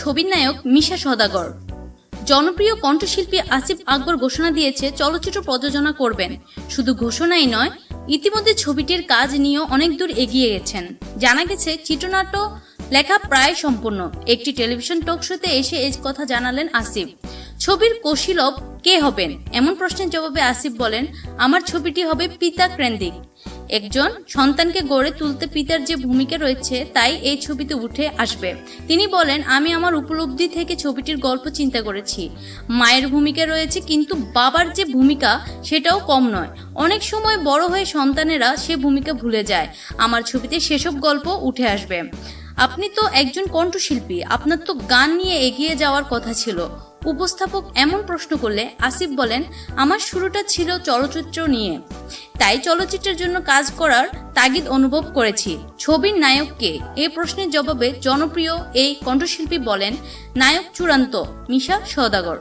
ছবির নায়ক মিশা সদাগর। জনপ্রিয় কণ্ঠশিল্পী আসিফ আকবর ঘোষণা দিয়েছে, চলচ্চিত্র প্রযোজনা করবেন। শুধু ঘোষণাই নয়, ইতিমধ্যে ছবিটির কাজ নিয়েও অনেক দূর এগিয়ে গেছেন। জানা গেছে, চিত্রনাট্য লেখা প্রায় সম্পূর্ণ। একটি টেলিভিশন টক শোতে এসে এই কথা জানালেন আসিফ। ছবির কৌশীলভ কে হবেন? এমন প্রশ্নের জবাবে আসিফ বলেন, আমার ছবিটি হবে পিতা কেন্দ্রিক। একজন সন্তানকে গড়ে তুলতে পিতার যে ভূমিকা রয়েছে, তাই এই ছবিতে উঠে আসবে। তিনি বলেন, আমি আমার উপলব্ধি থেকে ছবিটির গল্প চিন্তা করেছি। মায়ের ভূমিকা রয়েছে, কিন্তু বাবার যে ভূমিকা, সেটাও কম নয়। অনেক সময় বড় হয়ে সন্তানেরা সে ভূমিকা ভুলে যায়। আমার ছবিতে সেসব গল্প উঠে আসবে। আপনি তো একজন কণ্ঠশিল্পী। আপনার তো গান নিয়ে এগিয়ে যাওয়ার কথা ছিল। উপস্থাপক এমন প্রশ্ন করলে আসিফ বলেন, আমার শুরুটা ছিল চলচ্চিত্র নিয়ে। তাই চলচ্চিত্রের জন্য কাজ করার তাগিদ অনুভব করেছি। ছবির নায়ককে এ প্রশ্নের জবাবে জনপ্রিয় এই কণ্ঠশিল্পী বলেন, নায়ক চূড়ান্ত, মিশা সওদাগর।